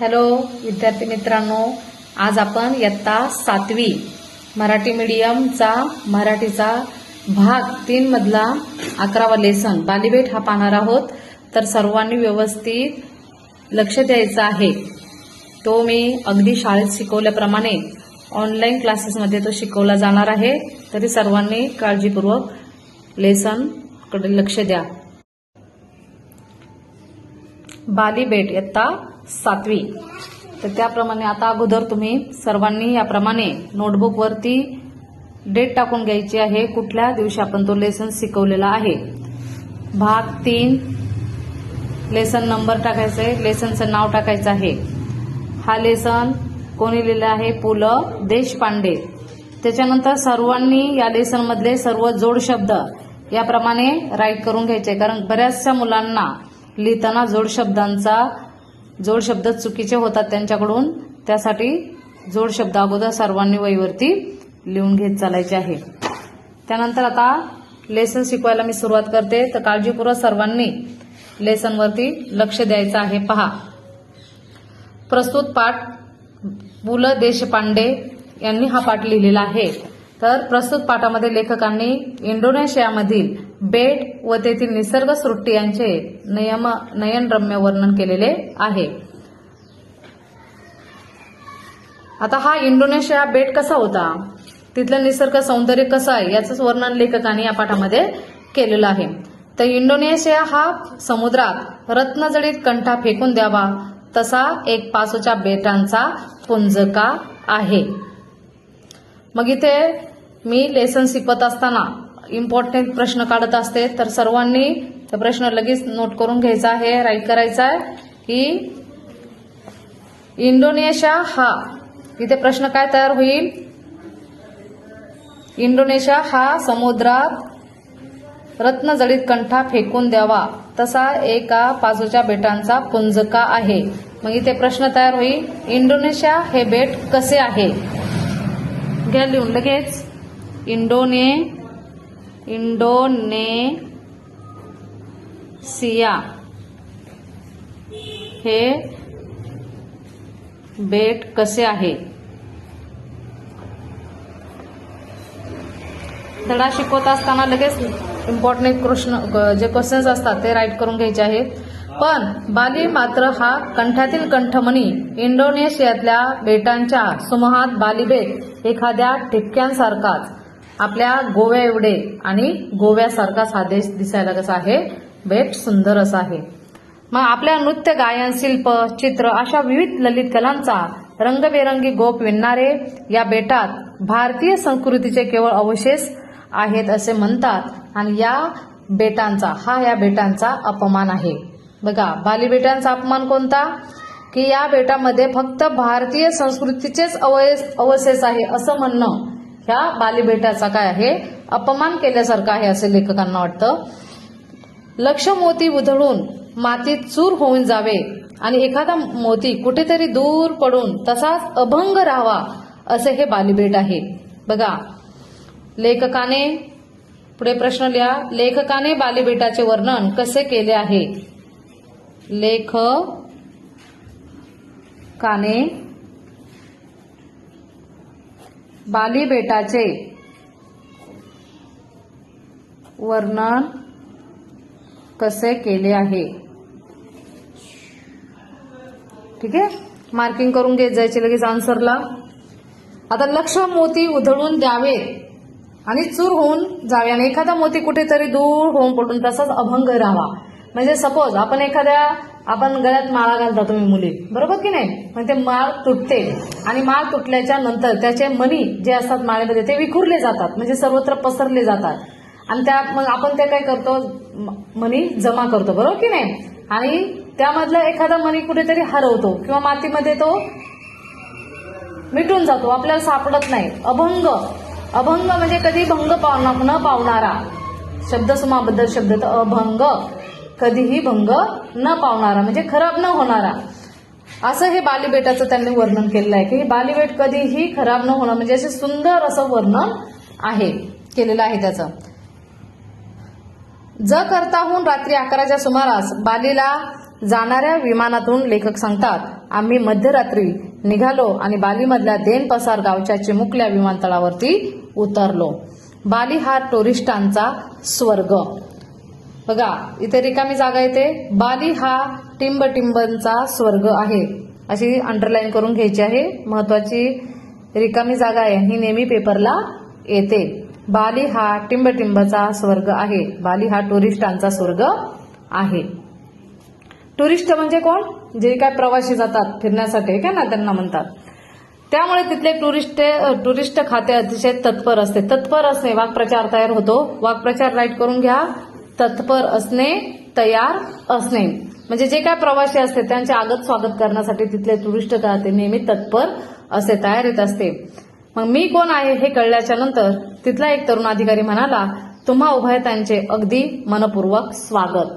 Hello विद्यार्थी मित्रांनो आज आपण इयत्ता सातवी मराठी मीडियमचा मराठीचा भाग तीन मधला अकरावा लेसन बालीबेट हा पाहणार आहोत. तर सर्वांनी व्यवस्थित लक्ष द्यायचं आहे. तो मी अगदी शाळेत शिकवल्याप्रमाणे ऑनलाईन क्लासेसमध्ये तो शिकवला जाणार आहे. तरी सर्वांनी काळजीपूर्वक लेसनकडे लक्ष द्या. बालीबेट इयत्ता सातवी. तर त्याप्रमाणे आता अगोदर तुम्ही सर्वांनी याप्रमाणे नोटबुकवरती डेट टाकून घ्यायची आहे. कुठल्या दिवशी आपण तो लेसन शिकवलेला आहे? भाग तीन. लेसन नंबर टाकायचा आहे लेसनचं नाव टाकायचं आहे. हा लेसन कोणी लिहिला आहे? पु ल देशपांडे. त्याच्यानंतर सर्वांनी या लेसनमधले सर्व जोड शब्द याप्रमाणे राईट करून घ्यायचे. कारण बऱ्याचशा मुलांना लिहिताना जोड शब्दांचा जोड शब्द चुकीचे होतात त्यांच्याकडून त्यासाठी जोड शब्द अगोदर सर्वांनी वहीवरती लिहून घेत चालायचे आहे. त्यानंतर आता लेसन शिकवायला मी सुरुवात करते. तर काळजीपूर्वक सर्वांनी लेसनवरती लक्ष द्यायचं आहे. पहा. प्रस्तुत पाठ पु ल देशपांडे यांनी हा पाठ लिहिलेला आहे. तर प्रस्तुत पाठामध्ये लेखकांनी इंडोनेशियामधील बेट व तेथील निसर्ग सृष्टी यांचे नयम नयनरम्य वर्णन केलेले आहे. आता हा इंडोनेशिया बेट कसा होता? तिथलं निसर्ग सौंदर्य कसं आहे? याचंच वर्णन लेखकांनी या पाठामध्ये केलेलं आहे. तर इंडोनेशिया हा समुद्रात रत्नजडीत कंठा फेकून द्यावा तसा एक पाचोच्या बेटांचा पुंजका आहे. मग इथे मी लेसन शिकवत असताना इम्पॉर्टंट प्रश्न काढत असते. तर सर्वांनी तो प्रश्न लगेच नोट करून घ्यायचा आहे राईट करायचा आहे की इंडोनेशिया हा इथे प्रश्न काय तयार होईल? इंडोनेशिया हा समुद्रात रत्नजडीत कंठा फेकून द्यावा. तसा एका बाजूच्या बेटांचा पुंजका आहे. मग इथे प्रश्न तयार होईल इंडोनेशिया हे बेट कसे आहे? घ्या लिहून लगेच. इंडोने इंडोनेसिया. हे बेट कसे आहे? धडा शिकवत असताना लगेच इम्पॉर्टंट कृष्ण जे क्वेश्चन्स असतात ते राईट करून घ्यायचे आहेत. पण बाली मात्र हा कंठातील कंठमणी इंडोनेशियातल्या बेटांच्या समूहात बाली बेट एखाद्या ठिपक्यांसारखाच. आपल्या गोव्या एवढे आणि गोव्यासारखाच हा देश दिसायला कसा आहे? बेट सुंदर असा आहे. मग आपल्या नृत्य गायन शिल्प चित्र अशा विविध ललित कलांचा रंगबेरंगी गोप विणणारे या बेटात भारतीय संस्कृतीचे केवळ अवशेष आहेत असे म्हणतात आणि या बेटांचा हा या बेटांचा अपमान आहे. बघा बाली बेटांचा अपमान कोणता? की या बेटामध्ये फक्त भारतीय संस्कृतीचेच अवयस अवशेष आहे असं म्हणणं ह्या बालीबेटाचा काय आहे? अपमान केल्यासारखं आहे असे लेखकांना वाटतं. लक्ष मोती उधळून मातीत चूर होऊन जावे आणि एखादा मोती कुठेतरी दूर पडून तसाच अभंग राहावा असे हे बालीबेट आहे. बघा लेखकाने पुढे प्रश्न लिहा. लेखकाने बालीबेटाचे वर्णन कसे केले आहे? बाली बेटाचे वर्णन कसे केले आहे? ठीक आहे? मार्किंग करून घेत जायचे लगेच आन्सरला आता लक्ष मोती उधळून द्यावे आणि चूर होऊन जावे. आणि एखादा मोती कुठेतरी दूर होऊन पडून तसाच अभंग राहावा. म्हणजे सपोज आपण एखाद्या आपण गळ्यात माळा घालता तुम्ही मुली. बरोबर की नाही? पण ते माळ तुटते. आणि माळ तुटल्याच्या नंतर त्याचे मणी जे असतात माळेमध्ये ते विखुरले जातात. म्हणजे सर्वत्र पसरले जातात. आणि त्या मग आपण ते काय करतो? म- जमा करतो. बरोबर की नाही? आणि त्यामधला एखादा मणी कुठेतरी हरवतो किंवा मातीमध्ये तो मिटून जातो. आपल्याला सापडत नाही. अभंग. अभंग म्हणजे कधी भंग पावना न पावणारा. शब्दसुमाबद्दल शब्द तर अभंग. कधीही भंग न पावणारा म्हणजे खराब न होणारा. असं हे बालीबेटाचं त्यांनी वर्णन केलेलं आहे की हे बालीबेट कधीही खराब न होणं म्हणजे असे सुंदर असं वर्णन आहे केलेलं आहे त्याचं. ज करताहून रात्री अकराच्या सुमारास बालीला जाणाऱ्या विमानातून लेखक सांगतात आम्ही मध्यरात्री निघालो आणि बालीमधल्या देनपसार गावच्या चिमुकल्या विमानतळावरती उतरलो. बाली हा टुरिस्टांचा स्वर्ग. बघा इथे रिकामी जागा येते. बाली हा टिंबटिंबंचा स्वर्ग आहे. अशी अंडरलाईन करून घ्यायची आहे. महत्वाची रिकामी जागा आहे. ही नेहमी पेपरला येते. बाली हा टिंबटिंबचा स्वर्ग आहे. बाली हा टुरिस्टांचा स्वर्ग आहे. टुरिस्ट म्हणजे कोण? जे काय प्रवासी जातात फिरण्यासाठी काय ना त्यांना म्हणतात. त्यामुळे तिथले टुरिस्ट टुरिस्ट खाते अतिशय तत्पर असते. तत्पर असणे वाक्प्रचार तयार होतो. वाक्प्रचार राईट करून घ्या. तत्पर असणे तयार असणे. म्हणजे जे काय प्रवासी असते त्यांचे आगत स्वागत करण्यासाठी तिथले टुरिस्ट ते नेहमी तत्पर असे तयारीत असते. मग मी कोण आहे हे कळल्याच्या नंतर तिथला एक तरुण अधिकारी म्हणाला तुम्हा उभयतांचे अगदी मनपूर्वक स्वागत.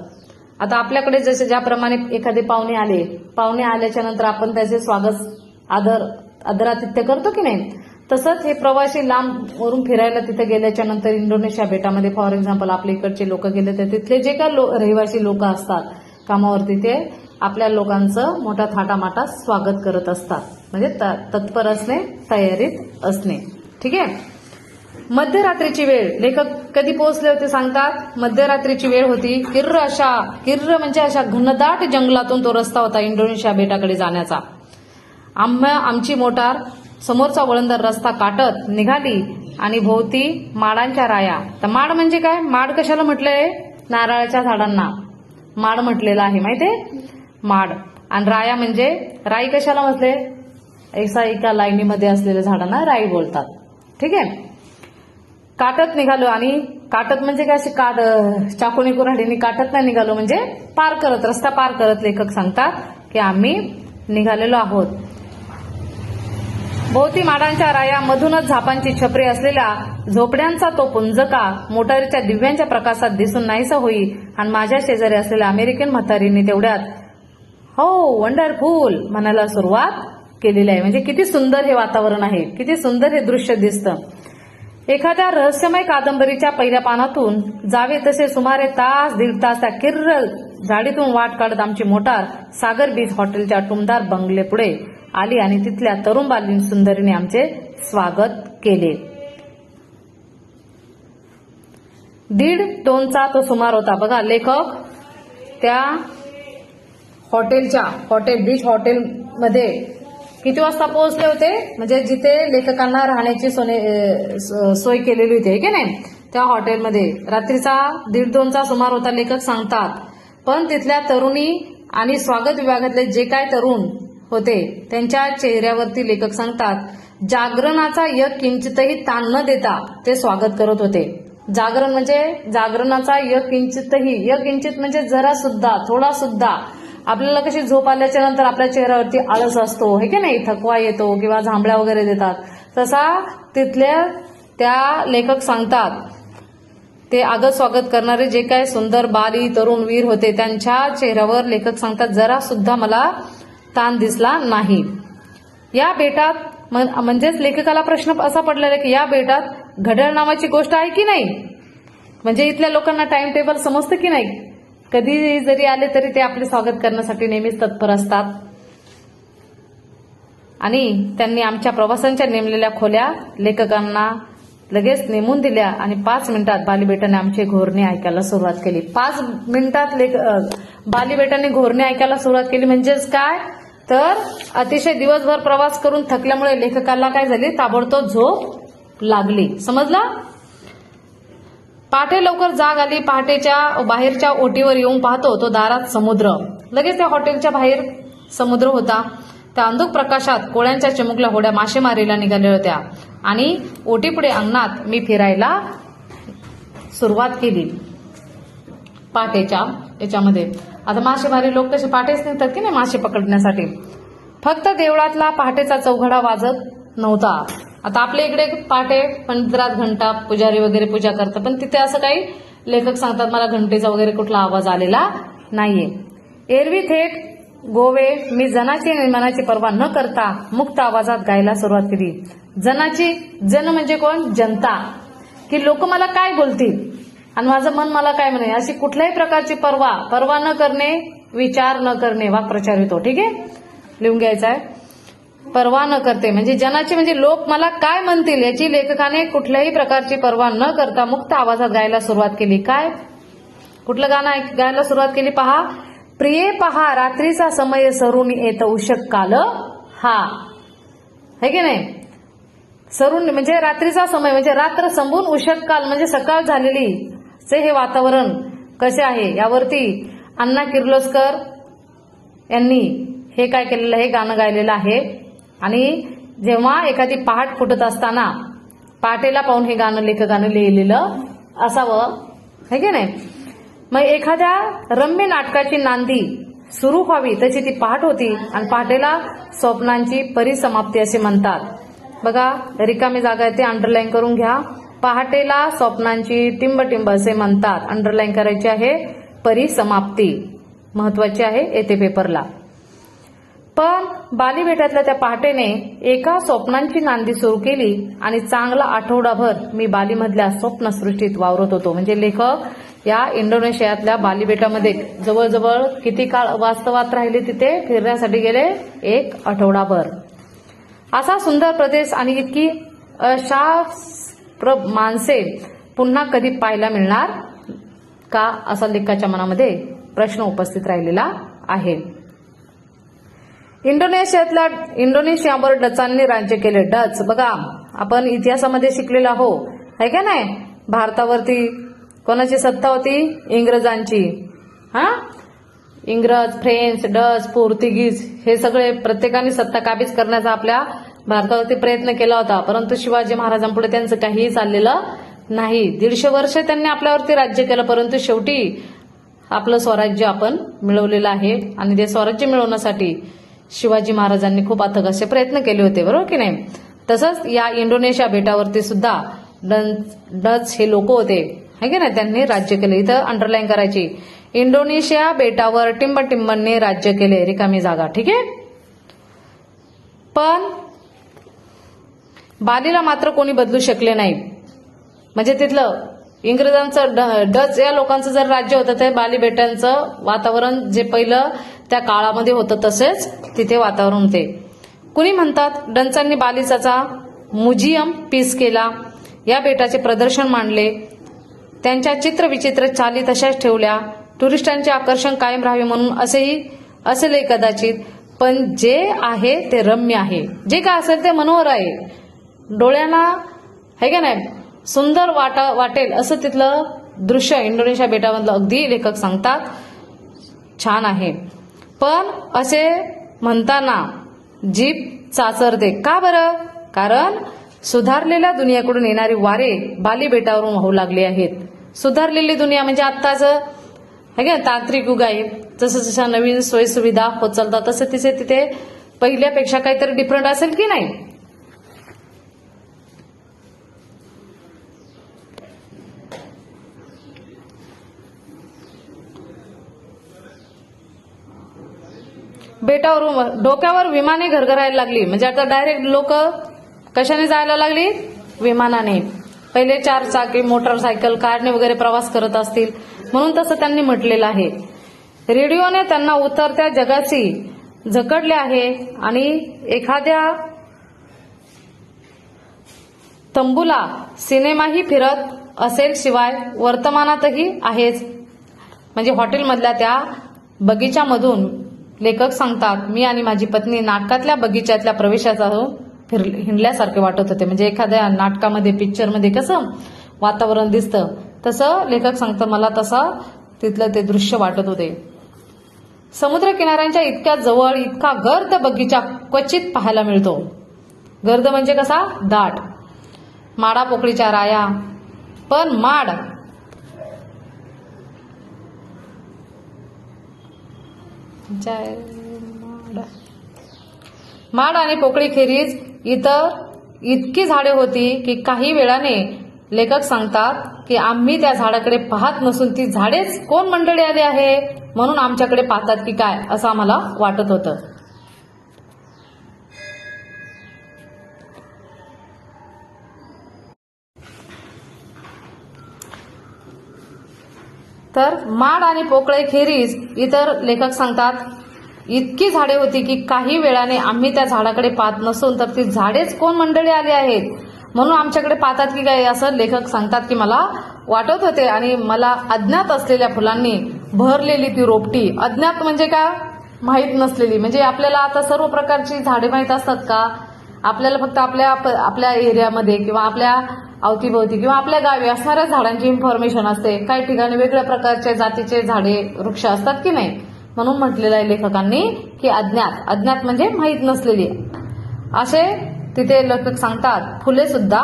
आता आपल्याकडे जसे ज्याप्रमाणे एखादे पाहुणे आले पाहुणे आल्याच्यानंतर आपण त्याचे स्वागत आदर आदरातिथ्य करतो की नाही? तसंच हे प्रवासी लांब वरून फिरायला तिथे गेल्याच्यानंतर इंडोनेशिया बेटामध्ये फॉर एक्झाम्पल आपल्या इकडचे लोक गेले तर तिथले जे काय लो- रहिवासी लोक असतात कामावरती ते आपल्या लोकांचं मोठ्या थाटामाटात स्वागत करत असतात. म्हणजे त- तत्पर असणे तयारीत असणे. ठीक आहे? मध्यरात्रीची वेळ. लेखक कधी पोहोचले होते सांगतात? मध्यरात्रीची वेळ होती. किर्र अशा किर्र म्हणजे अशा घनदाट जंगलातून तो रस्ता होता इंडोनेशिया बेटाकडे जाण्याचा. आम्हा आमची मोटार समोरचा वळंदर रस्ता काटत निघाली आणि भोवती माडांच्या राया. तर माड म्हणजे काय? माड कशाला म्हटलंय? नारळाच्या झाडांना. माड म्हटलेला आहे माहितीये? माड. आणि राया म्हणजे राई कशाला म्हटले? एका एका लाईनीमध्ये असलेल्या झाडांना राई बोलतात. ठीक? आहे काटत निघालो आणि काटत म्हणजे काय? असे काट चाकुनी कुऱ्हाडीने काटत नाही निघालो म्हणजे पार करत. रस्ता पार करत लेखक सांगतात की आम्ही निघालेलो आहोत. भोवती माडांच्या राया मधूनच झापांची छपरी असलेल्या झोपड्यांचा तो पुंजका मोटारीच्या दिव्यांच्या प्रकाशात दिसून नाहीसा होई. आणि माझ्या शेजारी असलेल्या अमेरिकन म्हातारीने तेवढ्यात हो वंडरफुल म्हणायला सुरुवात केलेली आहे. म्हणजे किती सुंदर हे वातावरण आहे. किती सुंदर हे दृश्य दिसतं. एखाद्या रहस्यमय कादंबरीच्या पहिल्या पानातून जावे तसे सुमारे तास दीड तास त्या किर्र झाडीतून वाट काढत आमची मोटार सागर बीच हॉटेलच्या टुमदार बंगले पुढे आली आणि तिथल्या तरुण बालीन सुंदरीने आमचे स्वागत केले. दीड टोनचा तो सुमार होता. बघा लेखक त्या हॉटेलच्या हॉटेल बीच हॉटेलमध्ये किती वाजता पोहोचले होते? म्हणजे जिथे लेखकांना राहण्याची सोने स- सोय केलेली होती की नाही? त्या हॉटेलमध्ये. रात्रीचा दीड दोनचा सुमार होता लेखक सांगतात. पण तिथल्या तरुणी आणि स्वागत विभागातले जे काय तरुण होते. त्यांच्या चेहऱ्यावरती लेखक सांगतात जागरणाचा यक किंचितही ताण न देता ते स्वागत करत होते. जागरण म्हणजे जागरणाचा यक किंचितही यक किंचित म्हणजे जरा सुद्धा थोडा सुद्धा. आपल्याला कशी झोप आल्याच्यानंतर आपल्या चेहऱ्यावरती आळस असतो हे की नाही? थकवा येतो किंवा झांबळ्या वगैरे देतात. तसा तिथल्या त्या लेखक सांगतात ते आगत स्वागत करणारे जे काय सुंदर बाली तरुण वीर होते त्यांच्या चेहऱ्यावर लेखक सांगतात जरा सुद्धा मला ताण दिसला नाही. या बेटात म्हणजेच लेखकाला प्रश्न असा पडलेला आहे की या बेटात घड्याळ नावाची गोष्ट आहे की नाही? म्हणजे इथल्या लोकांना टाइम टेबल समजतं की नाही? कधी जरी आले तरी ते आपले स्वागत करण्यासाठी नेहमीच तत्पर असतात. आणि त्यांनी आमच्या प्रवासांच्या नेमलेल्या खोल्या लेखकांना लगेच नेमून दिल्या आणि पाच मिनिटात बालीबेटाने आमचे घोरणे ऐकायला सुरुवात केली. पाच मिनिटात लेख बालीबेटाने घोरणे ऐकायला सुरुवात केली म्हणजेच काय? तर अतिशय दिवसभर प्रवास करून थकल्यामुळे लेखकाला काय झाली? ताबडतोब झोप लागली. समजला? पहाटे लवकर जाग आली. पहाटेच्या बाहेरच्या ओटीवर येऊन पाहतो तो दारात समुद्र. लगेच त्या हॉटेलच्या बाहेर समुद्र होता. त्या अंधुक प्रकाशात कोळ्यांच्या चिमुकल्या होड्या मासेमारीला निघाल्या होत्या. आणि ओटीपुढे अंगणात मी फिरायला सुरुवात केली. पहाटेच्या याच्यामध्ये आता मासेमारी लोक कसे पहाटेच निघतात की नाही मासे पकडण्यासाठी? फक्त देवळातला पहाटेचा चौघडा वाजत नव्हता. आता आपल्या इकडे पहाटे पंधरात घंटा पुजारी वगैरे पूजा करतात पण तिथे असं काही लेखक सांगतात मला घंटेचा वगैरे कुठला आवाज आलेला नाहीये. एरवी थेट गोवे मी जनाची आणि मनाची पर्वा न करता मुक्त आवाजात गायला सुरुवात केली. जनाची जन म्हणजे कोण? जनता. की लोक मला काय बोलतील? आणि माझं मन मला काय म्हणे अशी कुठल्याही प्रकारची पर्वा पर्वा न करणे विचार न करणे वाक्प्रचार येतो ठीक आहे? लिहून घ्यायचा आहे. पर्वा न करते म्हणजे जनाची म्हणजे लोक मला काय म्हणतील याची लेखकाने कुठल्याही प्रकारची पर्वा न करता मुक्त आवाजात गायला सुरुवात केली. काय? कुठलं गाणं ऐक- गायला सुरुवात केली? पहा. प्रिये पहा रात्रीचा समय सरून येत उशक काल. हा. है की नाही? सरून म्हणजे रात्रीचा समय म्हणजे रात्र संपून उशक काल म्हणजे सकाळ झालेली चे हे वातावरण कसे आहे यावरती अण्णा किर्लोस्कर यांनी हे काय केलेलं हे गाणं गायलेलं आहे. आणि जेव्हा एखादी पहाट फुटत असताना पहाटेला पाहून हे गाणं लेखकानं लिहिलेलं असावं. है की नाही? मग एखाद्या रम्य नाटकाची नांदी सुरू व्हावी तशी ती पहाट होती आणि पहाटेला स्वप्नांची परिसमाप्ती असे म्हणतात. बघा रिकामी जागा येते अंडरलाईन करून घ्या. पहाटेला स्वप्नांची टिंबटिंब असे म्हणतात. अंडरलाईन करायची आहे परिसमाप्ती. महत्वाची आहे येथे पेपरला. पण बालीबेटातल्या त्या पहाटेने एका स्वप्नांची नांदी सुरू केली आणि चांगला आठवडाभर मी बालीमधल्या स्वप्नसृष्टीत वावरत होतो. म्हणजे लेखक या इंडोनेशियातल्या बालीबेटामध्ये जवळजवळ किती काळ वास्तवात राहिले तिथे? फिरण्यासाठी गेले एक आठवडाभर. असा सुंदर प्रदेश आणि इतकी प्र माणसे पुन्हा कधी पाहायला मिळणार का असा लेखाच्या मनामध्ये प्रश्न उपस्थित राहिलेला आहे. इंडोनेशियातल्या इंडोनेशियावर डचांनी राज्य केले डच. बघा आपण इतिहासामध्ये शिकलेलो आहो आहे का नाही? भारतावरती कोणाची सत्ता होती? इंग्रजांची. हा? इंग्रज फ्रेंच डच पोर्तुगीज हे सगळे प्रत्येकाने सत्ता काबीज करण्याचा आपल्या भारतावरती प्रयत्न केला होता परंतु शिवाजी महाराजांपुढे त्यांचं काहीही चाललेलं नाही. दीडशे वर्ष त्यांनी आपल्यावरती राज्य केलं परंतु शेवटी आपलं स्वराज्य आपण मिळवलेलं आहे. आणि ते स्वराज्य मिळवण्यासाठी शिवाजी महाराजांनी खूप अथक असे प्रयत्न केले होते बरोबर की नाही? तसंच या इंडोनेशिया बेटावरती सुद्धा डच डच हे लोक होते. है की नाही? त्यांनी राज्य केले. इथं अंडरलाईन करायची. इंडोनेशिया बेटावर टिंबटिंबांनी राज्य केले. रिकामी जागा. ठीक आहे? पण बालीला मात्र कोणी बदलू शकले नाही. म्हणजे तिथलं इंग्रजांचं डच या लोकांचं जर राज्य होतं ते बाली बेटांचं वातावरण जे पहिलं त्या काळामध्ये होतं तसेच तिथे वातावरण होते. कुणी म्हणतात डंचांनी बालिचाचा म्युझियम पीस केला या बेटाचे प्रदर्शन मांडले. त्यांच्या चित्रविचित्र चाली तशाच ठेवल्या. टुरिस्टांचे आकर्षण कायम राहावे म्हणून असेही असेलही कदाचित. पण जे आहे ते रम्य आहे. जे काय असेल ते मनोहर आहे. डोळ्यांना है का नाही सुंदर वाटा वाटेल असं तिथलं दृश्य इंडोनेशिया बेटामधलं अगदी लेखक सांगतात. छान आहे. पण असे म्हणताना जीप चाचरते. का बरं? कारण सुधारलेल्या दुनियाकडून येणारी वारे बाली बेटावरून वाहू लागली आहेत. सुधारलेली दुनिया म्हणजे आत्ताच है का तांत्रिक युग आहे. जसं जसं नवीन सोयीसुविधा होत चालतात तसं तिथे तिथे पहिल्यापेक्षा काहीतरी डिफरंट असेल की नाही? बेटावर डोक्यावर विमाने घरघरायला लागली. म्हणजे आता डायरेक्ट लोक कशाने जायला लागली? विमानाने. पहिले चार चाकी मोटरसायकल कारने वगैरे प्रवास करत असतील. म्हणून तसं त्यांनी म्हटलेलं आहे. रेडिओने त्यांना उतरत्या जगाशी झकडले आहे आणि एखाद्या तंबूला सिनेमाही फिरत असेल शिवाय वर्तमानातही आहेच. म्हणजे हॉटेलमधल्या त्या बगीच्यामधून लेखक सांगतात मी आणि माझी पत्नी नाटकातल्या बगीच्यातल्या प्रवेशाचा हो, फिर हिंडल्यासारखे वाटत होते. म्हणजे एखाद्या नाटकामध्ये पिक्चरमध्ये कसं वातावरण दिसतं तसं लेखक सांगतं मला तसं तिथलं ते दृश्य वाटत होते. समुद्र किनाऱ्यांच्या इतक्या जवळ इतका गर्द बगीचा क्वचित पाहायला मिळतो. गर्द म्हणजे कसा? दाट. माडा पोकळीच्या राया. पण माड जय माड. माड आणि पोकळी खेरीज इतर इतकी झाडे होती की काही वेळाने लेखक सांगतात की आम्ही त्या झाडाकडे पाहत नसून ती झाडेच कोण मंडळी आली आहे? म्हणून आमच्याकडे पाहतात की काय असं आम्हाला वाटत होतं. तर माड आणि पोकळे खेरीज इतर लेखक सांगतात इतकी झाडे होती की काही वेळाने आम्ही त्या झाडाकडे पाहत नसून तर ती झाडेच कोण मंडळी आली आहेत? म्हणून आमच्याकडे पाहतात की काय? असं लेखक सांगतात की मला वाटत होते आणि मला अज्ञात असलेल्या फुलांनी भरलेली ती रोपटी. अज्ञात म्हणजे का? माहीत नसलेली. म्हणजे आपल्याला आता सर्व प्रकारची झाडे माहीत असतात का? आपल्याला फक्त आपल्या आपल्या एरियामध्ये किंवा आपल्या अवतीभोवती किंवा आपल्या गावी असणाऱ्या झाडांची इन्फॉर्मेशन असते. काही ठिकाणी वेगळ्या प्रकारचे जातीचे झाडे वृक्ष असतात की नाही? म्हणून म्हटलेलं आहे लेखकांनी की अज्ञात. अज्ञात म्हणजे माहीत नसलेली. असे तिथे लेखक सांगतात फुले सुद्धा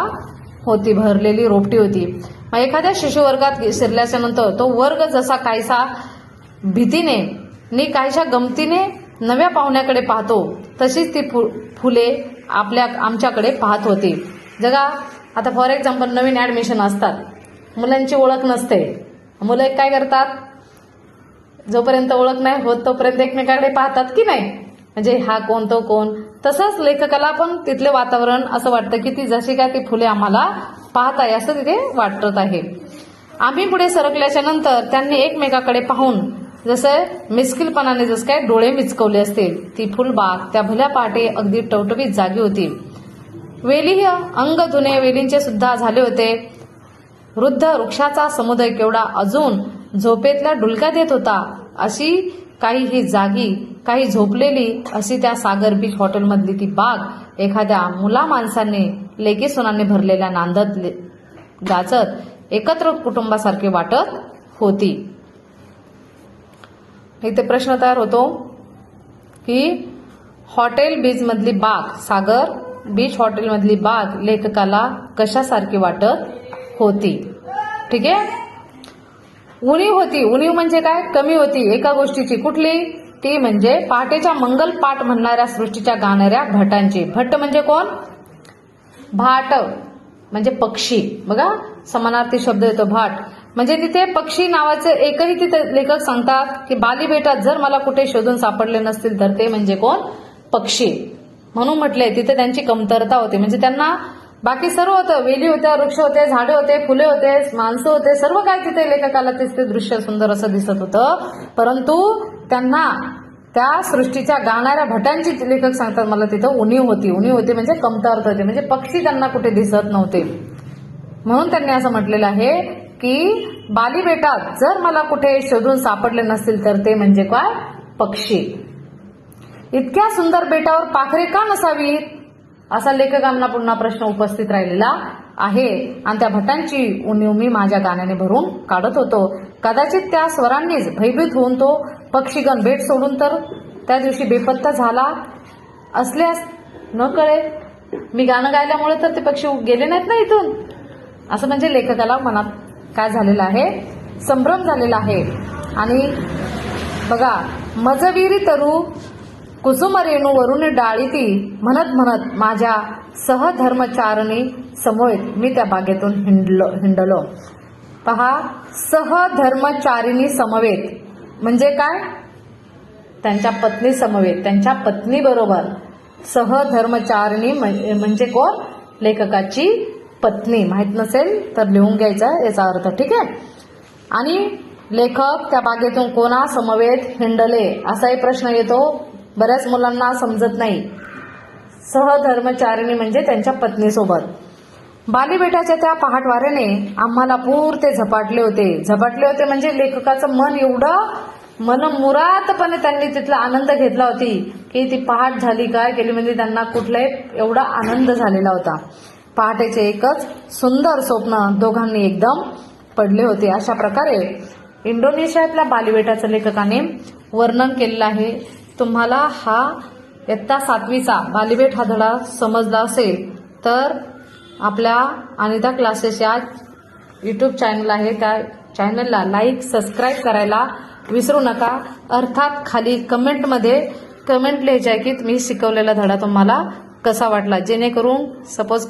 होती भरलेली रोपटी होती. मग एखाद्या शिशुवर्गात शिरल्याच्या नंतर तो वर्ग जसा काहीसा भीतीने नि काहीशा गमतीने नव्या पाहुण्याकडे पाहतो तशीच ती फु फुले आपल्या आमच्याकडे पाहत होती. जगा आता फॉर एक्झाम्पल नवीन ऍडमिशन असतात. मुलांची ओळख नसते. मुलं काय करतात? जोपर्यंत ओळख नाही होत तोपर्यंत एकमेकाकडे पाहतात की नाही? म्हणजे हा कोण तो कोण? तसंच लेखकाला पण तिथले वातावरण असं वाटतं की ती जशी काय ती फुले आम्हाला पाहत आहे असं तिथे वाटत आहे. आम्ही पुढे सरकल्याच्या नंतर त्यांनी एकमेकाकडे पाहून जसं मिस्किलपणाने जसं काय डोळे मिचकवले असतील ती फुलबाग त्या भल्या पहाटे अगदी टवटवीत जागी होती. वेलीह अंग जुने वेलींचे सुद्धा झाले होते. वृद्ध वृक्षाचा समुदाय केवढा अजून झोपेतल्या डुलक्या देत होता. अशी काही ही जागी काही झोपलेली अशी त्या सागर बीच हॉटेलमधली ती बाग एखाद्या मुला माणसांनी लेकी सोनाने भरलेल्या नांदत ले- गाजत एकत्र कुटुंबासारखी वाटत होती. इथे प्रश्न तयार होतो की हॉटेल बीच मधली बाग सागर बीच हॉटेलमधली बाग लेखकाला कशासारखी वाटत होती? ठीक आहे? उणीव होती. उणीव म्हणजे काय? कमी होती. एका गोष्टीची कुठली? ती म्हणजे पहाटेच्या मंगल पाठ म्हणणाऱ्या सृष्टीच्या गाणाऱ्या भटांची. भट्ट म्हणजे कोण? भाट. म्हणजे पक्षी. बघा समानार्थी शब्द येतो भाट. म्हणजे तिथे पक्षी नावाचे एकही तिथे लेखक सांगतात की बाली बेटात जर मला कुठे शोधून सापडले नसतील तर ते म्हणजे कोण? पक्षी. म्हणून म्हटले तिथे त्यांची कमतरता होती. म्हणजे त्यांना बाकी सर्व होतं. वेली होत्या वृक्ष होते झाडे होते फुले होते माणसं होते. सर्व काय तिथे लेखकाला तेच ते दृश्य सुंदर असं दिसत होतं. परंतु त्यांना त्या सृष्टीच्या गाणाऱ्या भटांची लेखक सांगतात मला तिथं उणीव होती. उणीव होती म्हणजे कमतरता होती. म्हणजे पक्षी त्यांना कुठे दिसत नव्हते. म्हणून त्यांनी असं म्हटलेलं आहे की बाली बेटात जर मला कुठे शोधून सापडले नसतील तर ते म्हणजे काय? पक्षी. इतक्या सुंदर बेटावर पाखरे का नसावीत? असा लेखकांना पुन्हा प्रश्न उपस्थित राहिलेला आहे. आणि त्या भटांची उणीव मी माझ्या गाण्याने भरून काढत होतो. कदाचित त्या स्वरांनीच भयभीत होऊन तो पक्षीगण भेट सोडून तर त्या दिवशी बेपत्ता झाला असल्यास न कळे मी गाणं गायल्यामुळे तर ते पक्षी गेले नाहीत ना इथून. असं म्हणजे लेखकाला मनात काय झालेलं आहे? संभ्रम झालेला आहे. आणि बघा मजवीरी तरू कुसुम रेणू वरून डाळीती म्हणत म्हणत माझ्या सहधर्मचारणी समोर मी त्या बागेतून हिंडलो हिंडलो. पहा सहधर्मचारिणी समवेत. म्हणजे काय? त्यांच्या पत्नी समवेत. त्यांच्या पत्नी बरोबर. सहधर्मचारिणी म्हणजे कोण? लेखकाची पत्नी. माहीत नसेल तर लिहून घ्यायचा याचा अर्थ ठीक आहे. आणि लेखक त्या बागेतून कोणा समवेत हिंडले? असाही प्रश्न येतो. बऱ्याच मुलांना समजत नाही. सहधर्मचारिणी म्हणजे त्यांच्या पत्नीसोबत. बालीबेटाच्या त्या पहाटवाऱ्याने आम्हाला पुरते झपाटले होते. झपाटले होते म्हणजे लेखकाचं मन एवढं मनमुरातपणे त्यांनी तिथला आनंद घेतला होती की ती पहाट झाली काय केली म्हणजे त्यांना कुठलाही एवढा आनंद झालेला होता. पहाटेचे एकच सुंदर स्वप्न दोघांनी एकदम पडले होते. अशा प्रकारे इंडोनेशियातल्या बालीबेटाचं लेखकाने वर्णन केलेलं आहे. तुम्हाला हा इयत्ता सातवीचा बालीबेट हा धडा समजला असेल तर आपल्या अनिता क्लासेस या यूट्यूब चॅनल आहे. त्या चॅनलला लाईक सबस्क्राईब करायला विसरू नका. अर्थात खाली कमेंटमध्ये कमेंट लिहायचे आहे की मी शिकवलेला धडा तुम्हाला कसा वाटला? जेणेकरून सपोज